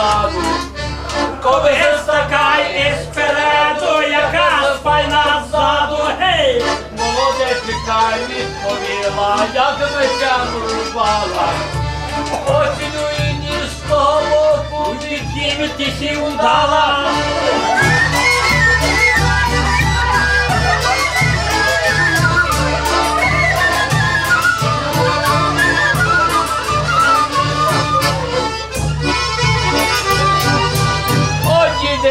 справу, Ковиста кай із переду, яка спайна ззаду, гей, молоде тікай відповіла, як життя рубала. Осінь ну і ніж того боку, від тім тісів удала.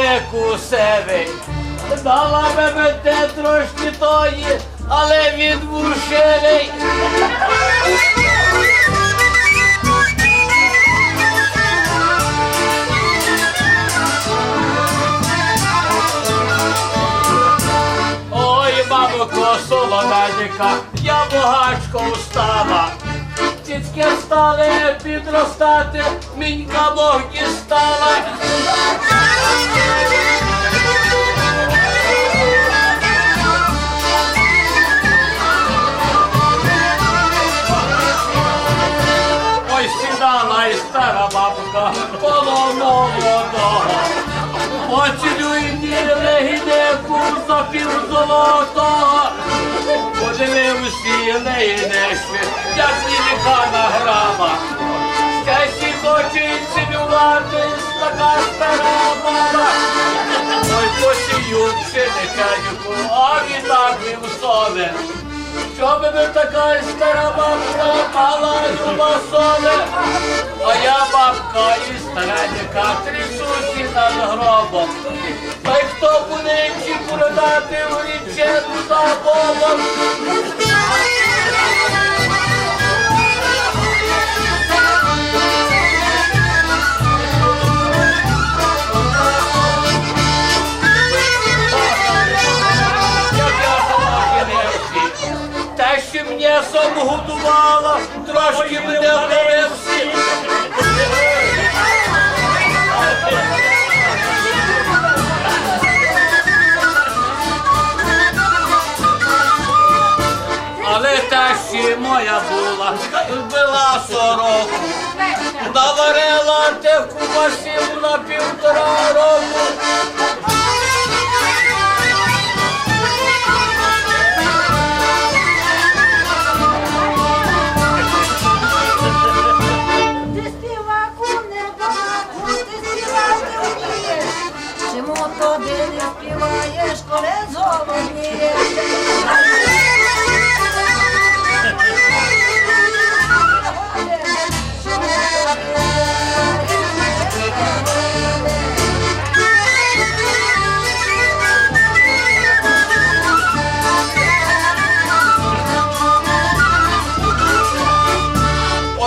Одіде кусевий, дала би мене трошки тої, але він вушений. Ой, бабко, соломедика, я богачко встала. Цицьки стали підростати, мінька Бог дістала. Ой, сідала і стара бабка коло молодого. Поцілюй діли гідеку за пів золотого. Подивився неї нещі, як велика награма. Щастя хоче цілювати така стара баба. Ой, посію пшеничаньку, а віддав їм соне. Що би така стара бабка мала зуба соне? А я бабка і старенька трясуся над гробом. Та хто буде чи продати в річену за Богом? Мене трошки мене вивився. Але та ще моя була, вбила сороку, наварила таку масів на півтора року.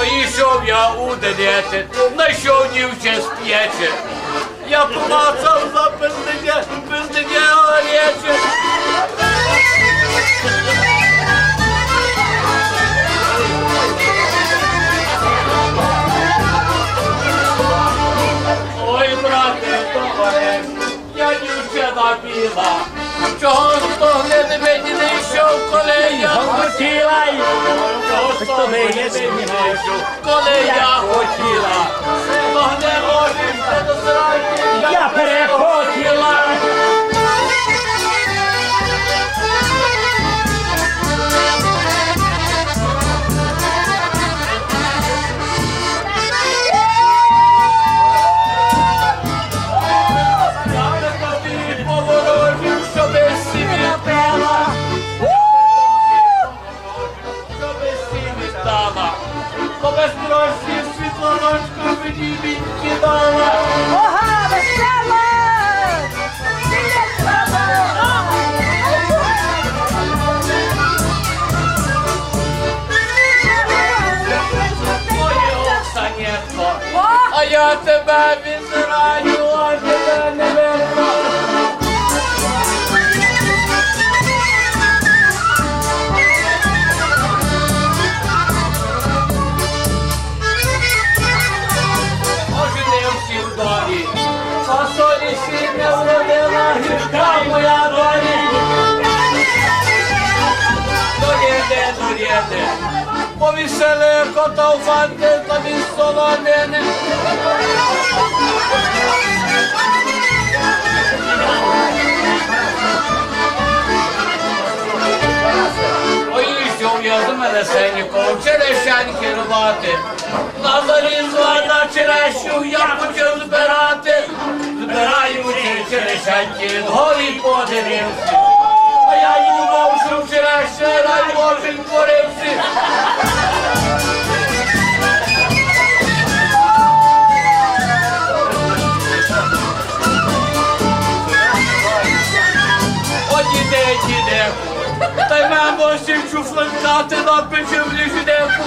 Поїшов я у денети, знайшов дівче сп'єче. Я помацав за пиздиня, пиздиня горяче. Ой, брате, товариш, я дівчина біла. Чого стогне мені не йшов, коли я хотіла? Не коли я хотіла? Стогне може, все до я повісили кота в фанти, тобі солонини. Ой, що збирати. На залізла на черещу я почав збирати. Збираючи черешеньки, вгорі подивився. А я й думав, що в черешні рай Божий творився. й мамо сів чуфлинкати на печив ліждеку.